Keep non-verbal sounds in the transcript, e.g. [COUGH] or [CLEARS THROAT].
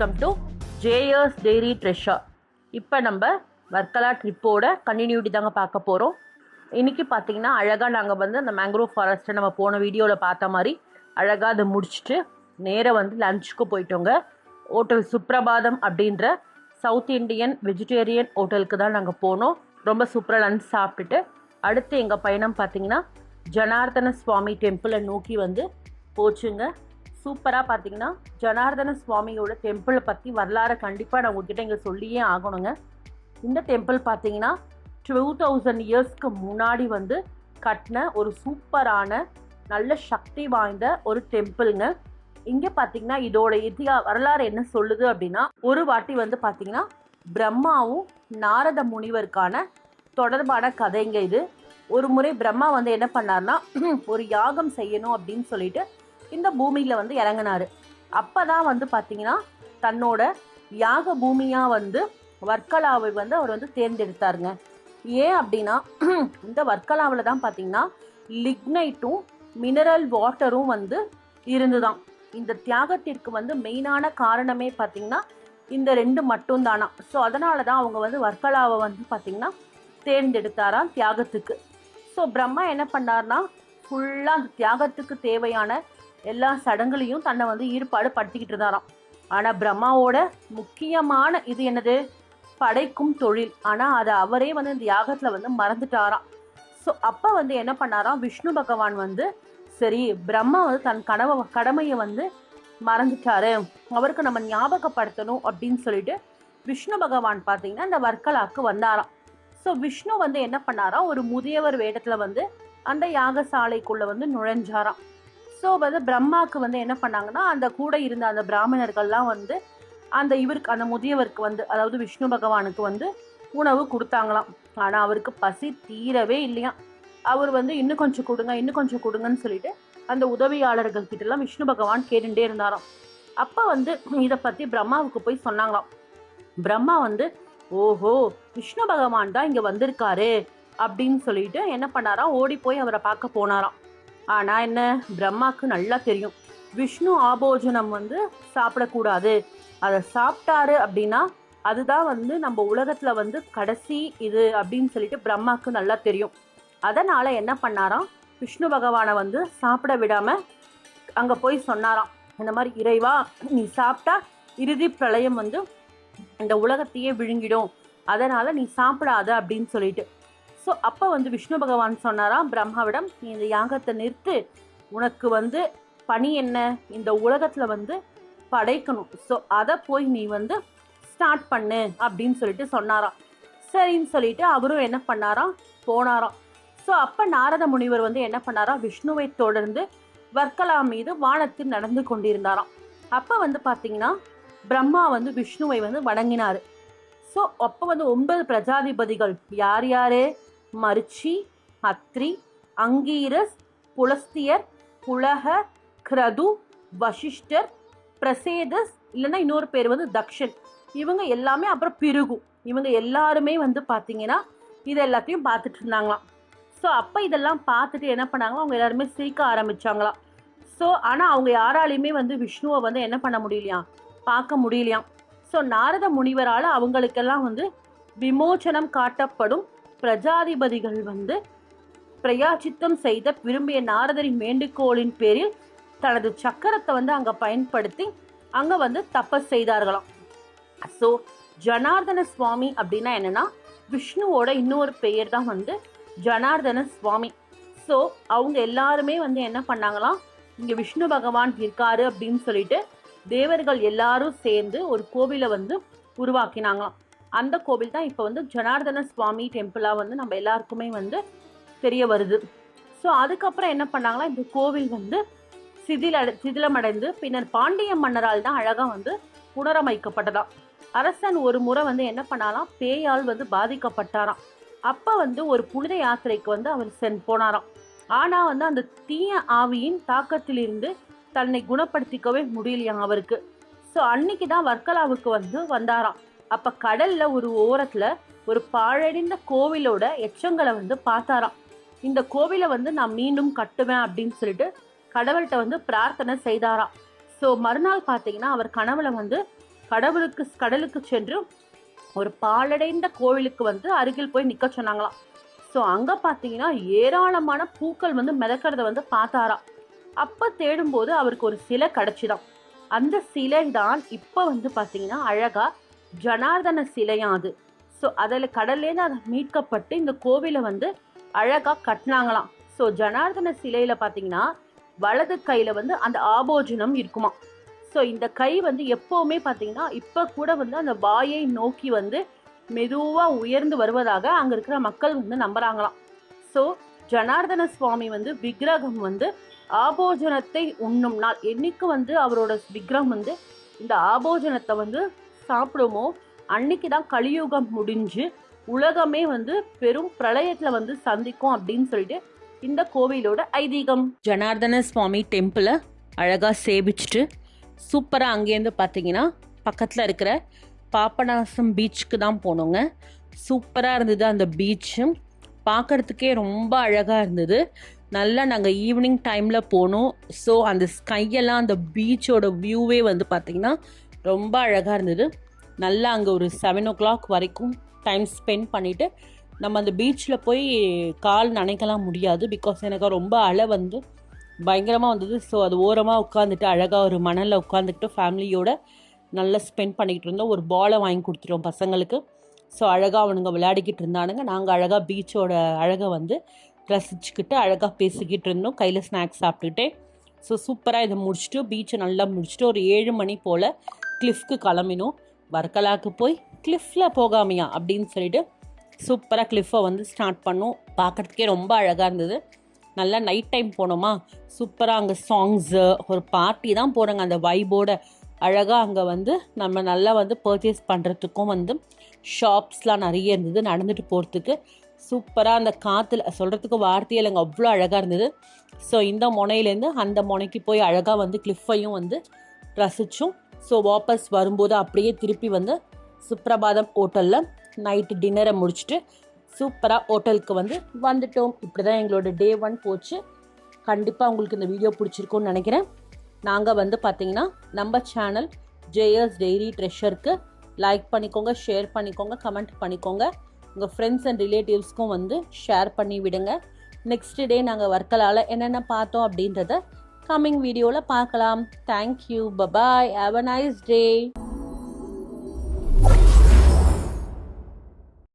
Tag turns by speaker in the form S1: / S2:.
S1: Welcome to ஜேயர்ஸ் dairy treasure இப்போ நம்ம வர்க்கலா ட்ரிப்போட கண்டினியூட்டி தாங்க பார்க்க போகிறோம் இன்றைக்கி பார்த்தீங்கன்னா அழகாக நாங்கள் வந்து அந்த மேங்க்ரோவ் ஃபாரஸ்ட்டை நம்ம போன வீடியோவில் பார்த்த மாதிரி அழகாக அதை முடிச்சுட்டு நேராக வந்து லஞ்சுக்கு போயிட்டோங்க. ஹோட்டல் சுப்ரபாதம் அப்படின்ற சவுத் இண்டியன் வெஜிடேரியன் ஹோட்டலுக்கு தான் நாங்கள் போனோம். ரொம்ப சூப்பராக லஞ்ச் சாப்பிட்டுட்டு அடுத்து எங்கள் பயணம் பார்த்தீங்கன்னா ஜனார்தன சுவாமி டெம்பிளை நோக்கி வந்து போச்சுங்க. சூப்பராக பார்த்தீங்கன்னா ஜனார்தன சுவாமியோட டெம்பிளை பற்றி வரலாறை கண்டிப்பாக நான் உங்ககிட்ட இங்கே சொல்லியே ஆகணுங்க. இந்த டெம்பிள் பார்த்தீங்கன்னா டூ தௌசண்ட் இயர்ஸ்க்கு முன்னாடி வந்து கட்டின ஒரு சூப்பரான நல்ல சக்தி வாய்ந்த ஒரு டெம்பிள்ங்க இங்கே பார்த்தீங்கன்னா இதோட இதிகா வரலாறு என்ன சொல்லுது அப்படின்னா ஒரு வாட்டி வந்து பார்த்தீங்கன்னா பிரம்மாவும் நாரத முனிவருக்கான தொடர்பான கதைங்க இது. ஒரு முறை பிரம்மா வந்து என்ன பண்ணார்னா [CLEARS THROAT] ஒரு யாகம் செய்யணும் அப்படின்னு சொல்லிட்டு இந்த பூமியில் வந்து இறங்கினாரு. அப்போ தான் வந்து பார்த்தீங்கன்னா தன்னோட யாக பூமியாக வந்து வர்க்கலாவை வந்து அவர் வந்து தேர்ந்தெடுத்தாருங்க. ஏன் அப்படின்னா [CLEARS THROAT] இந்த வர்க்கலாவில் தான் பார்த்தீங்கன்னா லிக்னைட்டும் மினரல் வாட்டரும் வந்து இருந்துதான். இந்த தியாகத்திற்கு வந்து மெயினான காரணமே பார்த்தீங்கன்னா இந்த ரெண்டு மட்டும் தானா ஸோ அதனால தான் அவங்க வந்து வர்க்கலாவை வந்து பார்த்தீங்கன்னா தேர்ந்தெடுத்தாராம் தியாகத்துக்கு. ஸோ பிரம்மா என்ன பண்ணார்னா ஃபுல்லாக அந்த தியாகத்துக்கு தேவையான எல்லா சடங்குலையும் தன்னை வந்து ஈடுபாடு படுத்திக்கிட்டு இருந்தாராம் ஆனால் பிரம்மாவோட முக்கியமான இது என்னது? படைக்கும் தொழில். ஆனால் அதை அவரே வந்து இந்த யாகத்தில் வந்து மறந்துட்டாராம். ஸோ அப்போ வந்து என்ன பண்ணாராம்? விஷ்ணு பகவான் வந்து சரி பிரம்மா வந்து தன் கனவை கடமையை வந்து மறந்துட்டாரு. அவருக்கு நம்ம ஞாபகப்படுத்தணும் அப்படின்னு சொல்லிட்டு விஷ்ணு பகவான் பார்த்தீங்கன்னா இந்த வர்க்கலாக்கு வந்தாராம். ஸோ விஷ்ணு வந்து என்ன பண்ணாராம்? ஒரு முதியவர் வேடத்தில் வந்து அந்த யாகசாலைக்குள்ளே வந்து நுழைஞ்சாராம். ஸோ வந்து பிரம்மாவுக்கு வந்து என்ன பண்ணாங்கன்னா அந்த கூட இருந்த அந்த பிராமணர்கள்லாம் வந்து அந்த இவருக்கு அந்த முதியவருக்கு வந்து அதாவது விஷ்ணு பகவானுக்கு வந்து உணவு கொடுத்தாங்களாம். ஆனால் அவருக்கு பசி தீரவே இல்லையாம். அவர் வந்து இன்னும் கொஞ்சம் கொடுங்க இன்னும் கொஞ்சம் கொடுங்கன்னு சொல்லிட்டு அந்த உதவியாளர்கள் கிட்டலாம் விஷ்ணு பகவான் கேட்டுட்டே இருந்தாராம். அப்போ வந்து இதை பற்றி பிரம்மாவுக்கு போய் சொன்னாங்களாம். பிரம்மா வந்து ஓஹோ விஷ்ணு பகவான் தான் இங்கே வந்திருக்காரு. அப்படின்னு சொல்லிட்டு என்ன பண்ணாராம் ஓடி போய் அவரை பார்க்க போனாராம். ஆனால் என்ன பிரம்மாவுக்கு நல்லா தெரியும். விஷ்ணு ஆபோஜனம் வந்து சாப்பிடக்கூடாது. அதை சாப்பிட்டாரு அப்படின்னா அதுதான் வந்து நம்ம உலகத்தில் வந்து கடைசி இது அப்படின்னு சொல்லிட்டு பிரம்மாக்கு நல்லா தெரியும். அதனால் என்ன பண்ணாராம்? விஷ்ணு பகவானை வந்து சாப்பிட விடாமல் அங்கே போய் சொன்னாராம். இந்த மாதிரி இறைவா நீ சாப்பிட்டா இறுதி பிரளயம் வந்து இந்த உலகத்தையே விழுங்கிடும். அதனால் நீ சாப்பிடாத அப்படின்னு சொல்லிட்டு. ஸோ அப்போ வந்து விஷ்ணு பகவான் சொன்னாராம் பிரம்மாவிடம் நீ இந்த யாகத்தை நிறுத்து. உனக்கு வந்து பணி என்ன? இந்த உலகத்தில் வந்து படைக்கணும். ஸோ அதை போய் நீ வந்து ஸ்டார்ட் பண்ணு அப்படின்னு சொல்லிட்டு சொன்னாராம். சரின்னு சொல்லிட்டு அவரும் என்ன பண்ணாராம்? போனாராம். ஸோ அப்போ நாரத முனிவர் வந்து என்ன பண்ணாராம்? விஷ்ணுவை தொடர்ந்து வர்க்கலா மீது வானத்தில் நடந்து கொண்டிருந்தாராம். அப்போ வந்து பார்த்தீங்கன்னா பிரம்மா வந்து விஷ்ணுவை வந்து வணங்கினார். ஸோ அப்போ வந்து ஒன்பது பிரஜாதிபதிகள் யார் யாரு? மருச்சி அத்ரி அங்கீரஸ் புலஸ்தியர் புலக கிரது வசிஷ்டர் பிரசேதஸ் இல்லைன்னா இன்னொரு பேர் வந்து தக்ஷன். இவங்க எல்லாமே அப்புறம் பிருகு. இவங்க எல்லாருமே வந்து பார்த்தீங்கன்னா இது எல்லாத்தையும் பார்த்துட்டு இருந்தாங்களாம். ஸோ அப்போ இதெல்லாம் பார்த்துட்டு என்ன பண்ணாங்களோ? அவங்க எல்லாருமே சிரிக்க ஆரம்பிச்சாங்களாம். ஸோ ஆனால் அவங்க யாராலையுமே வந்து விஷ்ணுவை வந்து என்ன பண்ண முடியலையாம் பார்க்க முடியலையாம். ஸோ நாரத முனிவரால் அவங்களுக்கெல்லாம் வந்து விமோச்சனம் காட்டப்படும் பிரஜாதிபதிகள் வந்து பிரயாச்சித்தம் செய்த விரும்பிய நாரதரின் வேண்டுகோளின் பேரில் தனது சக்கரத்தை வந்து அங்கே பயன்படுத்தி அங்கே வந்து தப்பஸ் செய்தார்களாம். ஸோ ஜனார்தன சுவாமி அப்படின்னா என்னன்னா விஷ்ணுவோட இன்னொரு பெயர் தான் வந்து ஜனார்தன சுவாமி. ஸோ அவங்க எல்லாருமே வந்து என்ன பண்ணாங்களாம்? இங்கே விஷ்ணு பகவான் இருக்காரு அப்படின்னு சொல்லிட்டு தேவர்கள் எல்லாரும் சேர்ந்து ஒரு கோவிலை வந்து உருவாக்கினாங்களாம். அந்த கோவில் தான் இப்போ வந்து ஜனார்தன சுவாமி டெம்பிளாக வந்து நம்ம எல்லாருக்குமே வந்து தெரிய வருது. ஸோ அதுக்கப்புறம் என்ன பண்ணாங்களா இந்த கோவில் வந்து சிதில சிதிலமடைந்து பின்னர் பாண்டிய மன்னரால் தான் அழகாக வந்து புனரமைக்கப்பட்டதாம். அரசன் ஒரு முறை வந்து என்ன பண்ணாலாம் பேயால் வந்து பாதிக்கப்பட்டாராம். அப்போ வந்து ஒரு புனித யாத்திரைக்கு வந்து அவர் சென் போனாராம். ஆனால் வந்து அந்த தீய ஆவியின் தாக்கத்திலிருந்து தன்னை குணப்படுத்திக்கவே முடியலையாம் அவருக்கு. ஸோ அன்னைக்கு தான் வர்க்கலாவுக்கு வந்து வந்தாராம். அப்போ கடல்ல ஒரு ஓரத்தில் ஒரு பாழடைந்த கோவிலோட எச்சங்களை வந்து பார்த்தாராம். இந்த கோவிலை வந்து நான் மீண்டும் கட்டுவேன் அப்படின்னு சொல்லிட்டு கடவுள்கிட்ட வந்து பிரார்த்தனை செய்தாராம். ஸோ மறுநாள் பார்த்தீங்கன்னா அவர் கனவுல வந்து கடவுளுக்கு கடலுக்கு சென்று ஒரு பாலடைந்த கோவிலுக்கு வந்து அருகில் போய் நிற்க சொன்னாங்களாம். ஸோ அங்கே பார்த்தீங்கன்னா ஏராளமான பூக்கள் வந்து மிதக்கிறத வந்து பார்த்தாராம். அப்போ தேடும்போது அவருக்கு ஒரு சிலை கிடச்சிதான் அந்த சிலை தான் இப்போ வந்து பார்த்தீங்கன்னா அழகாக ஜனார்தன சிலையாம் அது? ஸோ அதில் கடல்லேருந்து அதை மீட்கப்பட்டு இந்த கோவிலை வந்து அழகாக கட்டினாங்களாம். ஸோ ஜனார்தன சிலையில் பார்த்தீங்கன்னா வலது கையில் வந்து அந்த ஆபோஜனம் இருக்குமா? ஸோ இந்த கை வந்து எப்போவுமே பார்த்தீங்கன்னா இப்போ கூட வந்து அந்த வாயை நோக்கி வந்து மெதுவாக உயர்ந்து வருவதாக அங்கே இருக்கிற மக்கள் வந்து நம்புகிறாங்களாம் ஸோ ஜனார்தன சுவாமி வந்து விக்கிரகம் வந்து ஆபோஜனத்தை உண்ணும் நாள். என்னைக்கு வந்து அவரோட விக்கிரகம் வந்து இந்த ஆபோஜனத்தை வந்து சாப்பிடுமோ? அன்னைக்கு தான் கலியுகம் முடிஞ்சு உலகமே வந்து பெரும் பிரளயத்தில் வந்து சந்திக்கும் அப்படின்னு சொல்லிட்டு இந்த கோவிலோட ஐதீகம். ஜனார்தன சுவாமி டெம்பிளை அழகாக சேவிச்சுட்டு சூப்பராக அங்கேருந்து பார்த்தீங்கன்னா பக்கத்தில் இருக்கிற பாபநாசம் பீச்சுக்கு தான் போனோங்க. சூப்பராக இருந்தது அந்த பீச்சும் பார்க்கறதுக்கே ரொம்ப அழகாக இருந்தது. நல்லா நாங்கள் ஈவினிங் டைமில் போனோம். ஸோ அந்த ஸ்கையெல்லாம் அந்த பீச்சோட வியூவே வந்து பார்த்திங்கன்னா ரொம்ப அழகாக இருந்தது. நல்லா அங்கே ஒரு செவன் ஓ கிளாக் வரைக்கும் டைம் ஸ்பெண்ட் பண்ணிவிட்டு நம்ம அந்த பீச்சில் போய் கால் நனைக்கலாம் முடியாது. பிகாஸ் எனக்கு ரொம்ப அலை வந்து பயங்கரமாக வந்தது. ஸோ அது ஓரமாக உட்காந்துட்டு அழகாக ஒரு மணலில் உட்காந்துக்கிட்டு ஃபேமிலியோட நல்லா ஸ்பெண்ட் பண்ணிக்கிட்டு இருந்தோம். ஒரு பாலை வாங்கி கொடுத்துட்டோம் பசங்களுக்கு. ஸோ அழகாக அவனுங்க விளையாடிக்கிட்டு இருந்தானுங்க. நாங்கள் அழகாக பீச்சோட அழகை வந்து ரசிச்சுக்கிட்டு அழகாக பேசிக்கிட்டு இருந்தோம். கையில் ஸ்நாக்ஸ் சாப்பிட்டுக்கிட்டே. ஸோ சூப்பராக இதை முடிச்சுட்டு பீச்சை நல்லா முடிச்சுட்டு ஒரு ஏழு மணி போல் கிளிஃப்க்கு கிளம்பினோம். வர்க்கலாக்கு போய் கிளிஃப்பில் போகாமையா அப்படின்னு சொல்லிட்டு சூப்பராக கிளிஃபை வந்து ஸ்டார்ட் பண்ணோம். பார்க்குறதுக்கே ரொம்ப அழகாக இருந்தது. நல்லா நைட் டைம் போனோமா? சூப்பராக அங்கே சாங்ஸு ஒரு பார்ட்டி தான் போகிறாங்க அந்த வைபோட அழகாக அங்கே வந்து நம்ம நல்லா வந்து பர்ச்சேஸ் பண்ணுறதுக்கும் வந்து ஷாப்ஸ்லாம் நிறைய இருந்தது நடந்துட்டு போகிறதுக்கு சூப்பராக அந்த காற்றுல சொல்கிறதுக்கு வார்த்தையில் அங்கே அவ்வளோ அழகாக இருந்தது. ஸோ இந்த முனையிலேருந்து அந்த முனைக்கு போய் அழகாக வந்து கிளிஃபையும் வந்து ரசித்தோம் ஸோ வாபஸ் வரும்போது அப்படியே திருப்பி வந்து சுப்ரபாதம் ஹோட்டலில் நைட்டு டின்னரை முடிச்சுட்டு சூப்பராக ஹோட்டலுக்கு வந்து வந்துட்டோம். இப்படி தான் எங்களோட டே ஒன் போச்சு. கண்டிப்பாக உங்களுக்கு இந்த வீடியோ பிடிச்சிருக்கும்னு நினைக்கிறேன். நாங்கள் வந்து பார்த்திங்கன்னா நம்ம சேனல் ஜேஎஸ் டெய்ரி ட்ரெஷருக்கு லைக் பண்ணிக்கோங்க ஷேர் பண்ணிக்கோங்க கமெண்ட் பண்ணிக்கோங்க. உங்கள் ஃப்ரெண்ட்ஸ் அண்ட் ரிலேட்டிவ்ஸ்க்கும் வந்து ஷேர் பண்ணி விடுங்க. நெக்ஸ்ட் டே நாங்கள் வர்க்கலால் என்னென்ன பார்த்தோம் அப்படின்றத கம்மிங் வீடியோவில் பார்க்கலாம். Thank you bye bye have a nice day